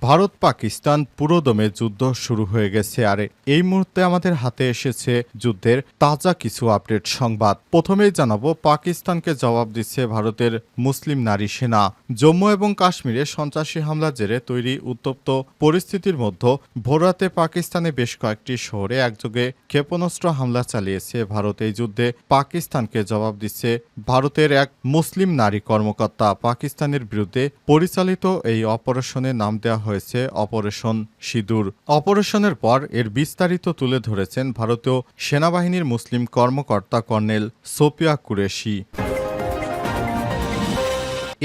ভারত পাকিস্তান পুরোদমে যুদ্ধ শুরু হয়ে গেছে আর এই মুহূর্তে আমাদের হাতে এসেছে যুদ্ধের তাজা কিছু আপডেট সংবাদ। প্রথমেই জানাব, পাকিস্তানকে জবাব দিচ্ছে ভারতের মুসলিম নারী সেনা। জম্মু এবং কাশ্মীরে সন্ত্রাসী হামলা জেরে তৈরি উত্তপ্ত পরিস্থিতির মধ্যে ভোররাতে পাকিস্তানে বেশ কয়েকটি শহরে একযোগে ক্ষেপণাস্ত্র হামলা চালিয়েছে ভারত। এই যুদ্ধে পাকিস্তানকে জবাব দিচ্ছে ভারতের এক মুসলিম নারী কর্মকর্তা। পাকিস্তানের বিরুদ্ধে পরিচালিত এই অপারেশনের নাম দেওয়া হয়েছে অপারেশন সিঁদুর। অপারেশনের পর এর বিস্তারিত তুলে ধরেছেন ভারতীয় সেনাবাহিনীর মুসলিম কর্মকর্তা কর্নেল সোপিয়া কুরেশি।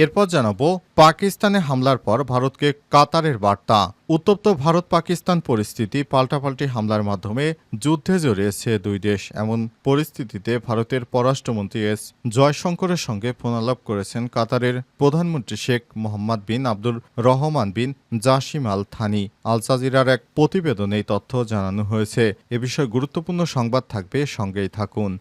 এরপর জানাব, পাকিস্তানে হামলার পর ভারতকে কাতারের বার্তা। উত্তপ্ত ভারত পাকিস্তান পরিস্থিতি, পাল্টাপাল্টি হামলার মাধ্যমে যুদ্ধে জড়িয়েছে দুই দেশ। এমন পরিস্থিতিতে ভারতের পররাষ্ট্রমন্ত্রী এস জয়শঙ্করের সঙ্গে ফোনালাপ করেছেন কাতারের প্রধানমন্ত্রী Sheikh Mohammed bin Abdur Rahman bin Jassim Al Thani. Al জাজিরার এক প্রতিবেদনে তথ্য জানানো হয়েছে। এ বিষয়ে গুরুত্বপূর্ণ সংবাদ থাকবে, সঙ্গেই থাকুন।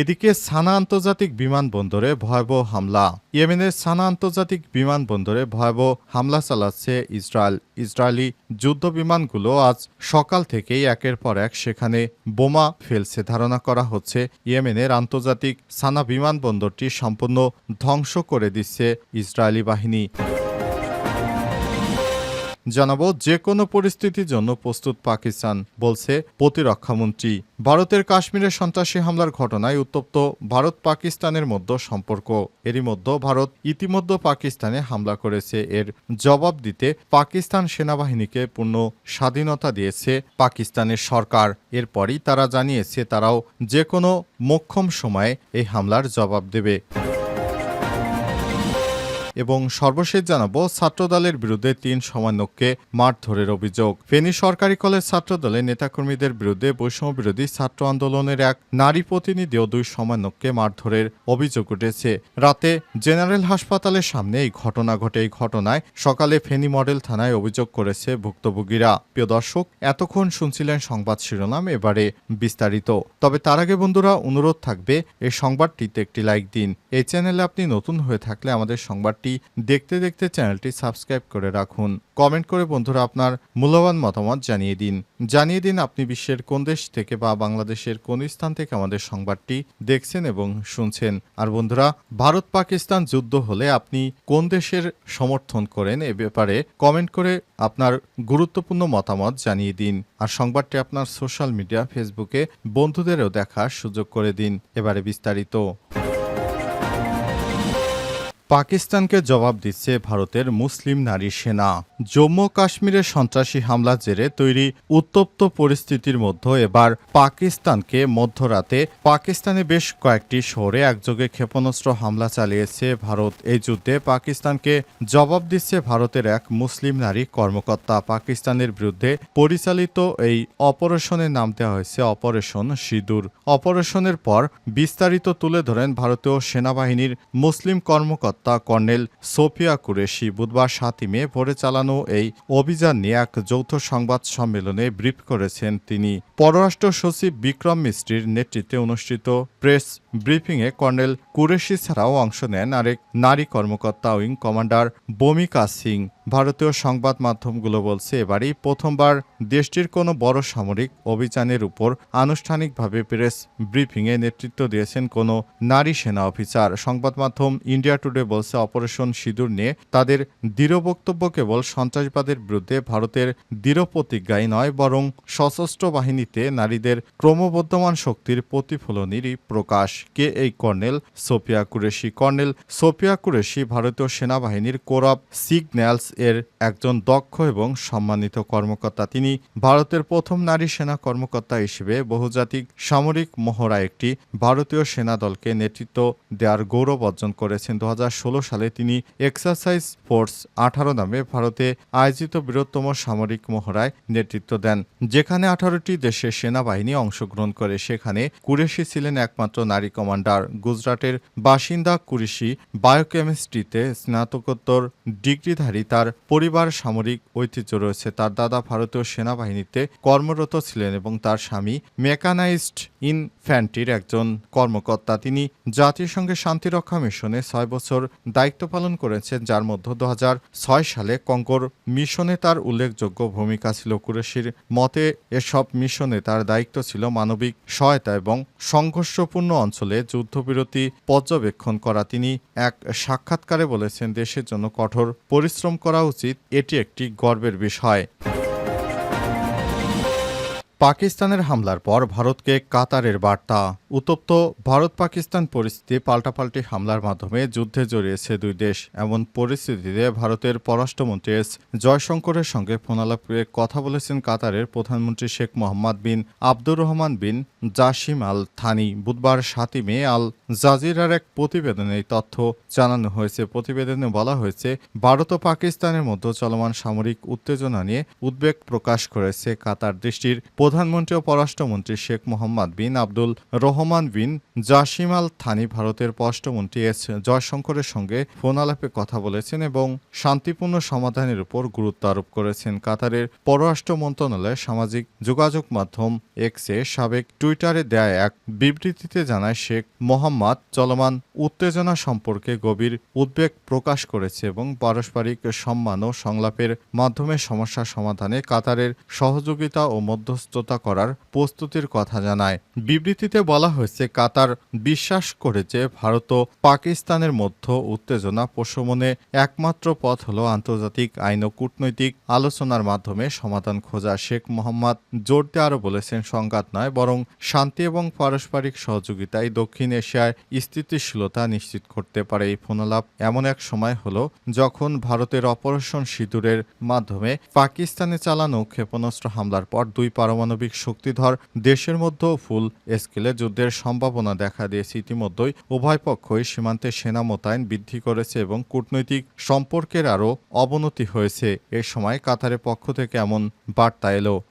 এদিকে সানা আন্তর্জাতিক বিমানবন্দরে ভয়াবহ হামলা। ইয়েমেনের সানা আন্তর্জাতিক বিমানবন্দরে ভয়াবহ হামলা চালাচ্ছে ইসরায়েল। ইসরায়েলি যুদ্ধ বিমানগুলো আজ সকাল থেকেই একের পর এক সেখানে বোমা ফেলছে ধারণা করা হচ্ছে। ইয়েমেনের আন্তর্জাতিক সানা বিমানবন্দরটি সম্পূর্ণ ধ্বংস করে দিচ্ছে ইসরায়েলি বাহিনী। জানাব যে কোনো পরিস্থিতির জন্য প্রস্তুত পাকিস্তান, বলছে প্রতিরক্ষামন্ত্রী। ভারতের কাশ্মীরের সন্ত্রাসী হামলার ঘটনায় উত্তপ্ত ভারত পাকিস্তানের মধ্যে সম্পর্ক। এরই মধ্যে ভারত ইতিমধ্যে পাকিস্তানে হামলা করেছে। এর জবাব দিতে পাকিস্তান সেনাবাহিনীকে পূর্ণ স্বাধীনতা দিয়েছে পাকিস্তানের সরকার। এরপরই তারা জানিয়েছে তারাও যে কোনো মোক্ষম সময়ে এই হামলার জবাব দেবে। এবং সর্বশেষ জানাব, ছাত্রদলের বিরুদ্ধে তিন সমন্বয়ককে মারধরের অভিযোগ। ফেনী সরকারি কলেজ ছাত্রদলের নেতাকর্মীদের বিরুদ্ধে বৈষম্য বিরোধী ছাত্র আন্দোলনের এক নারী প্রতিনিধি ও দুই সমন্বয়ককে মারধরের অভিযোগ উঠেছে। রাতে জেনারেল হাসপাতালের সামনে এই ঘটনা ঘটে। এই ঘটনায় সকালে ফেনী মডেল থানায় অভিযোগ করেছে ভুক্তভোগীরা। প্রিয় দর্শক, এতক্ষণ শুনছিলেন সংবাদ শিরোনাম, এবারে বিস্তারিত। তবে তার আগে বন্ধুরা, অনুরোধ থাকবে, এই সংবাদটিতে একটি লাইক দিন। এই চ্যানেলে আপনি নতুন হয়ে থাকলে আমাদের সংবাদটি দেখতে দেখতে চ্যানেলটি সাবস্ক্রাইব করে রাখুন। কমেন্ট করে বন্ধুরা আপনার মূল্যবান মতামত জানিয়ে দিন। জানিয়ে দিন আপনি বিশ্বের কোন দেশ থেকে বা বাংলাদেশের কোন স্থান থেকে আমাদের সংবাদটি দেখছেন এবং শুনছেন। আর বন্ধুরা, ভারত পাকিস্তান যুদ্ধ হলে আপনি কোন দেশের সমর্থন করেন এ ব্যাপারে কমেন্ট করে আপনার গুরুত্বপূর্ণ মতামত জানিয়ে দিন। আর সংবাদটি আপনার সোশ্যাল মিডিয়া, ফেসবুকে বন্ধুদেরও দেখার সুযোগ করে দিন। এবারে বিস্তারিত। পাকিস্তানকে জবাব দিচ্ছে ভারতের মুসলিম নারী সেনা। জম্মু কাশ্মীরের সন্ত্রাসী হামলা জেরে তৈরি উত্তপ্ত পরিস্থিতির মধ্যে এবার পাকিস্তানকে মধ্যরাতে পাকিস্তানে বেশ কয়েকটি শহরে একযোগে ক্ষেপণাস্ত্র হামলা চালিয়েছে ভারত। এই যুদ্ধে পাকিস্তানকে জবাব দিচ্ছে ভারতের এক মুসলিম নারী কর্মকর্তা। পাকিস্তানের বিরুদ্ধে পরিচালিত এই অপারেশনের নাম দেওয়া হয়েছে অপারেশন সিঁদুর। অপারেশনের পর বিস্তারিত তুলে ধরেন ভারতীয় সেনাবাহিনীর মুসলিম কর্মকর্তা কর্মকর্তা কর্নেল সোফিয়া কুরেশি বুধবার সাতই মে ভোরে চালানো এই অভিযান নিয়ে এক যৌথ সংবাদ সম্মেলনে ব্রিফ করেছেন তিনি। পররাষ্ট্র সচিব বিক্রম মিস্ত্রির নেতৃত্বে অনুষ্ঠিত প্রেস ব্রিফিংয়ে কর্নেল কুরেশি ছাড়াও অংশ নেন আরেক নারী কর্মকর্তা উইং কমান্ডার বমিকা সিং। ভারতীয় সংবাদ মাধ্যমগুলো বলছে, এবারই প্রথমবার দেশটির কোনো বড় সামরিক অভিযানের উপর আনুষ্ঠানিকভাবে প্রেস ব্রিফিংয়ে নেতৃত্ব দিয়েছেন কোনো নারী সেনা অফিসার। সংবাদ মাধ্যম ইন্ডিয়া টুডে বলছে, অপারেশন সিঁদুর নিয়ে তাদের দৃঢ় বক্তব্য কেবল সন্ত্রাসবাদের বিরুদ্ধে ভারতের দৃঢ় প্রতিজ্ঞাই নয়, বরং সশস্ত্র বাহিনীতে নারীদের ক্রমবর্ধমান শক্তির প্রতিফলনেরই প্রকাশ। কে এই কর্নেল? সোফিয়া কুরেশি। কর্নেল সোফিয়া কুরেশি ভারতীয় সেনাবাহিনীর কোরব সিগন্যালস এর একজন দক্ষ এবং সম্মানিত কর্মকর্তা। তিনি ভারতের প্রথম নারী সেনা কর্মকর্তা হিসেবে বহুজাতিক সামরিক মহড়া একটি ভারতীয় সেনা দলকে নেতৃত্ব দেওয়ার গৌরব অর্জন করেছেন। দু হাজার ষোলো সালে তিনি এক্সারসাইজ ফোর্স আঠারো নামে ভারতে আয়োজিত বৃহত্তম সামরিক মহড়ায় নেতৃত্ব দেন, যেখানে আঠারোটি দেশের সেনাবাহিনী অংশগ্রহণ করে। সেখানে কুরেশি ছিলেন একমাত্র নারী কমান্ডার। গুজরাটের বাসিন্দা কুরেশি বায়োকেমিস্ট্রিতে স্নাতকোত্তর ডিগ্রিধারী। তার তার পরিবার, সামরিক ঐতিহ্য রয়েছে। তার দাদা ভারতীয় সেনাবাহিনীতে কর্মরত ছিলেন এবং তার স্বামী মেকানাইজড ইনফ্যান্ট্রির একজন কর্মকর্তা। তিনি জাতিসংঘের শান্তিরক্ষা মিশনে ছয় বছর দায়িত্ব পালন করেছেন, যার মধ্যে দু হাজার ছয় সালে কঙ্কর মিশনে তার উল্লেখযোগ্য ভূমিকা ছিল। কুরেশির মতে, এসব মিশনে তার দায়িত্ব ছিল মানবিক সহায়তা এবং সংঘর্ষপূর্ণ অঞ্চলে যুদ্ধবিরতি পর্যবেক্ষণ করা। তিনি এক সাক্ষাৎকারে বলেছেন, দেশের জন্য কঠোর পরিশ্রম করা উচিত এটি একটি গর্বের বিষয়। পাকিস্তানের হামলার পর ভারতকে কাতারের বার্তা। উত্তপ্ত ভারত পাকিস্তান পরিস্থিতি পাল্টাপাল্টি হামলার মাধ্যমে যুদ্ধে জড়িয়েছে দুই দেশ। এমন পরিস্থিতিতে ভারতের পররাষ্ট্রমন্ত্রী এস জয়শঙ্করের সঙ্গে ফোনালাপে কথা বলেছেন কাতারের প্রধানমন্ত্রী Sheikh Mohammed bin Abdur Rahman bin Jassim Al Thani. বুধবার সাতই মে আল জাজিরার এক প্রতিবেদনে এই তথ্য জানানো হয়েছে। প্রতিবেদনে বলা হয়েছে, ভারত ও পাকিস্তানের মধ্যে চলমান সামরিক উত্তেজনা নিয়ে উদ্বেগ প্রকাশ করেছে কাতার। দৃষ্টির প্রধানমন্ত্রী ও পররাষ্ট্রমন্ত্রী Sheikh Mohammed bin Abdul Rahman bin Jassim Al Thani ভারতের পররাষ্ট্রমন্ত্রী এস জয়শঙ্করের সঙ্গে ফোন আলাপে কথা বলেছেন এবং শান্তিপূর্ণ সমাধানের উপর গুরুত্ব আরোপ করেছেন। কাতারের পররাষ্ট্র মন্ত্রণালয় সামাজিক যোগাযোগ মাধ্যম এক্সে সাবেক টুইটারে দেয় এক বিবৃতিতে জানায়, শেখ মোহাম্মদ চলমান উত্তেজনা সম্পর্কে গভীর উদ্বেগ প্রকাশ করেছে এবং পারস্পরিক সম্মান ও সংলাপের মাধ্যমে সমস্যা সমাধানে কাতারের সহযোগিতা ও মধ্যস্থতা করার প্রস্তুতির কথা জানায়। বিবৃতিতে বলা হয়েছে, কাতার বিশ্বাস করে যে ভারত ও পাকিস্তানের মধ্যে উত্তেজনা প্রশমনে একমাত্র পথ হল আন্তর্জাতিক আইন ও কূটনৈতিক আলোচনার মাধ্যমে সমাধান খোঁজা। শেখ মোহাম্মদ জোর দিয়ে আরও বলেছেন, সংঘাত নয়, বরং শান্তি এবং পারস্পরিক সহযোগিতায় দক্ষিণ এশিয়ায় স্থিতিশীলতা নিশ্চিত করতে পারে। এই ফোনালাপ এমন এক সময় হলো যখন ভারতের অপারেশন সিঁদুরের মাধ্যমে পাকিস্তানে চালানো ক্ষেপণাস্ত্র হামলার পর দুই পারমাণবিক শক্তিধর দেশের মধ্যেও ফুল স্কেলে যুদ্ধের সম্ভাবনা দেখা দিয়েছে ইতিমধ্যেই। উভয় পক্ষই সীমান্তে সেনা মোতায়েন বৃদ্ধি করেছে এবং কূটনৈতিক সম্পর্কের আরও অবনতি হয়েছে। এ সময় কাতারের পক্ষ থেকে এমন বার্তা এলো।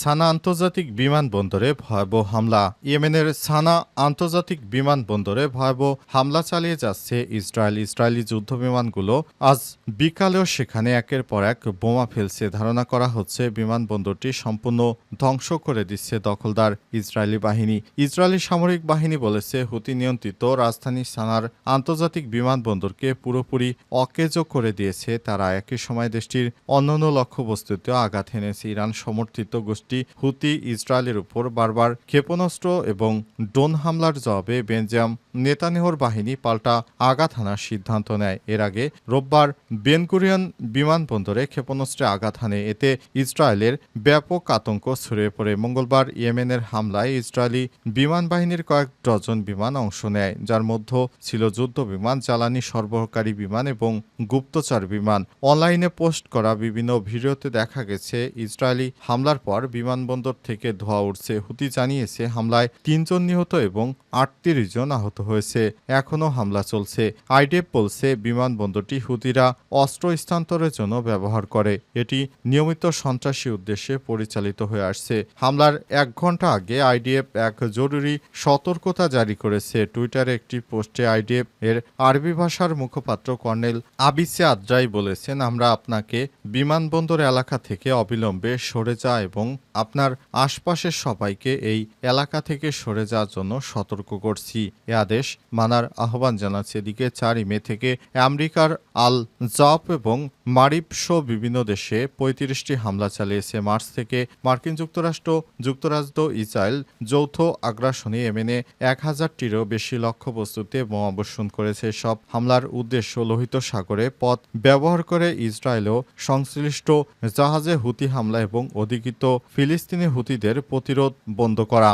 সানা আন্তর্জাতিক বিমানবন্দরে ভয়াবহ হামলা। ইয়েমেনের সানা আন্তর্জাতিক বিমানবন্দরে ভয়াবহ হামলা চালিয়ে যাচ্ছে ইসরায়েল। ইসরায়েলি যুদ্ধ বিমানগুলো আজ বিকালেও সেখানে একের পর এক বোমা ফেলছে। ধারণা করা হচ্ছে বিমানবন্দরটি সম্পূর্ণ ধ্বংস করে দিচ্ছে দখলদার ইসরায়েলি বাহিনী। ইসরায়েলি সামরিক বাহিনী বলেছে, হুতি নিয়ন্ত্রিত রাজধানী সানার আন্তর্জাতিক বিমানবন্দরকে পুরোপুরি অকেজ করে দিয়েছে। তারা একই সময় দেশটির অন্যান্য লক্ষ্যবস্তুতে আঘাত এনেছে। ইরান সমর্থিত গোষ্ঠী হুতি ইসরায়েলের উপর বারবার ক্ষেপণাস্ত্র এবং ড্রোন হামলার জবাবে বেনজাম নেতানিহর বাহিনী পাল্টা আঘাত হানার সিদ্ধান্ত নেয়। এর আগে রোববার বেনকুরিয়ান বিমানবন্দরে ক্ষেপণাস্ত্রে আঘাত হানে। এতে ইসরায়েলের ব্যাপক আতঙ্ক ছড়িয়ে পড়ে। মঙ্গলবার ইয়েমেনের হামলায় ইসরায়েলি বিমান বাহিনীর কয়েক ডজন বিমান অংশ নেয়, যার মধ্যে ছিল যুদ্ধ বিমান, জ্বালানি সরবরাহকারী বিমান এবং গুপ্তচর বিমান। অনলাইনে পোস্ট করা বিভিন্ন ভিডিওতে দেখা গেছে, ইসরায়েলি হামলার পর বিমানবন্দর থেকে ধোয়া উঠছে। হুতি জানিয়েছে, হামলায় তিনজন নিহত এবং আটত্রিশ জন আহত হয়েছে। এখনও হামলা চলছে। আইডেপ বলছে, বিমানবন্দরটি হুতিরা অস্ত্র স্থানান্তরের জন্য ব্যবহার করে। এটি নিয়মিত সন্ত্রাসী উদ্দেশ্যে পরিচালিত হয়ে আসছে। হামলার এক ঘণ্টা আগে আইডিএফ এক জরুরি সতর্কতা জারি করেছে। টুইটারে একটি পোস্টে আইডিএফ এর আরবি ভাষার মুখপাত্র কর্নেল আবিসে আদ্রাই বলেছেন, আমরা আপনাকে বিমানবন্দর এলাকা থেকে অবিলম্বে সরে যা এবং আপনার আশপাশের সবাইকে এই এলাকা থেকে সরে যাওয়ার জন্য সতর্ক করছি। এ আদেশ মানার আহ্বান জানাচ্ছে। এদিকে চারই মে থেকে আমেরিকার আল জাপ এবং মারিব বিভিন্ন দেশে পঁয়ত্রিশটি হামলা চালিয়েছে। মার্চ থেকে মার্কিন যুক্তরাষ্ট্র যুক্তরাষ্ট্র ইসরায়েল যৌথ আগ্রাসনে ইয়েমেনে এক হাজারটিরও বেশি লক্ষ্যবস্তুতে বোমাবর্ষণ করেছে। সব হামলার উদ্দেশ্য লোহিত সাগরে পথ ব্যবহার করে ইসরায়েলও সংশ্লিষ্ট জাহাজে হুতি হামলা এবং অধিকৃত ফিলিস্তিনি হুতিদের প্রতিরোধ বন্ধ করা।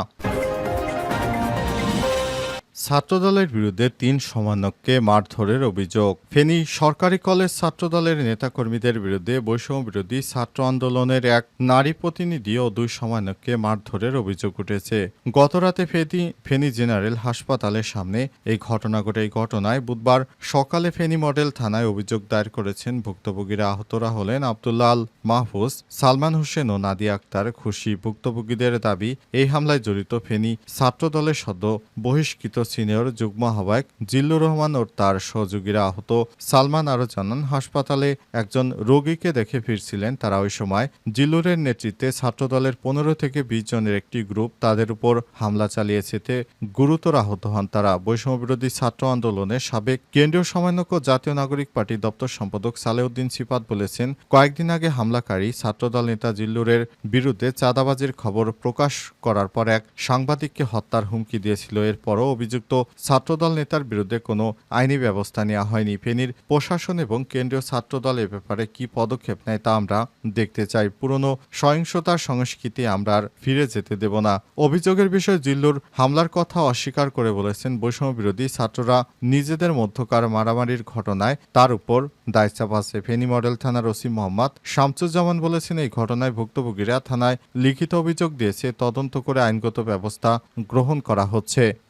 ছাত্রদলের বিরুদ্ধে তিন সমন্বয়ককে মারধরের অভিযোগ। ফেনী সরকারি কলেজ ছাত্রদলের নেতাকর্মীদের বিরুদ্ধে বৈষম্য বিরোধী ছাত্র আন্দোলনের এক নারী প্রতিনিধি ও দুই সমন্বয়ককে মারধরের অভিযোগ উঠেছে। গতরাতে ফেনী ফেনী জেনারেল হাসপাতালের সামনে এই ঘটনা ঘটে। এই ঘটনায় বুধবার সকালে ফেনী মডেল থানায় অভিযোগ দায়ের করেছেন ভুক্তভোগীরা। আহতরা হলেন আবদুল্লাহ আল মাহফুজ, সালমান হোসেন ও নাদিয়া আক্তার খুশি। ভুক্তভোগীদের দাবি, এই হামলায় জড়িত ফেনী ছাত্রদলের সদ্য বহিষ্কৃত সিনিয়র যুগ্ম আহ্বায়ক জিল্লুর রহমান ও তার সহযোগীরা আহত সালমান আরও জানান, হাসপাতালে একজন রোগীকে দেখে ফিরছিলেন। তারা ওই সময় জিল্লুরের নেতৃত্বে ছাত্রদলের পনেরো থেকে বিশ জনের একটি গ্রুপ তাদের উপর হামলা চালিয়েছে। গুরুতর আহত হন তারা। বৈষম্যবিরোধী ছাত্র আন্দোলনের সাবেক কেন্দ্রীয় সমন্বয়ক জাতীয় নাগরিক পার্টি দপ্তর সম্পাদক সালেউদ্দিন সিপাত বলেছেন, কয়েকদিন আগে হামলাকারী ছাত্রদল নেতা জিল্লুরের বিরুদ্ধে চাঁদাবাজির খবর প্রকাশ করার পর এক সাংবাদিককে হত্যার হুমকি দিয়েছিল। এরপরও অভিযুক্ত ছাত্রদল নেতার বিরুদ্ধে কোনো আইনি ব্যবস্থা নেওয়া হয়নি। ফেনীর প্রশাসন এবং কেন্দ্রীয় ছাত্রদল এ ব্যাপারে কি পদক্ষেপ নেয় তা আমরা দেখতে চাই। পুরনো সহিংসতার সংস্কৃতি আমরা আর ফিরে যেতে দেব না। অভিযোগের বিষয়ে জিল্লুর হামলার কথা অস্বীকার করে বলেছেন বৈষম্য বিরোধী ছাত্ররা নিজেদের মধ্যকার মারামারির ঘটনায়। তার উপর দায় চাপাচ্ছে ফেনী মডেল থানার ওসি মোহাম্মদ শামসুজ্জামান বলেছেন, এই ঘটনায় ভুক্তভোগীরা থানায় লিখিত অভিযোগ দিয়েছে। তদন্ত করে আইনগত ব্যবস্থা গ্রহণ করা হচ্ছে।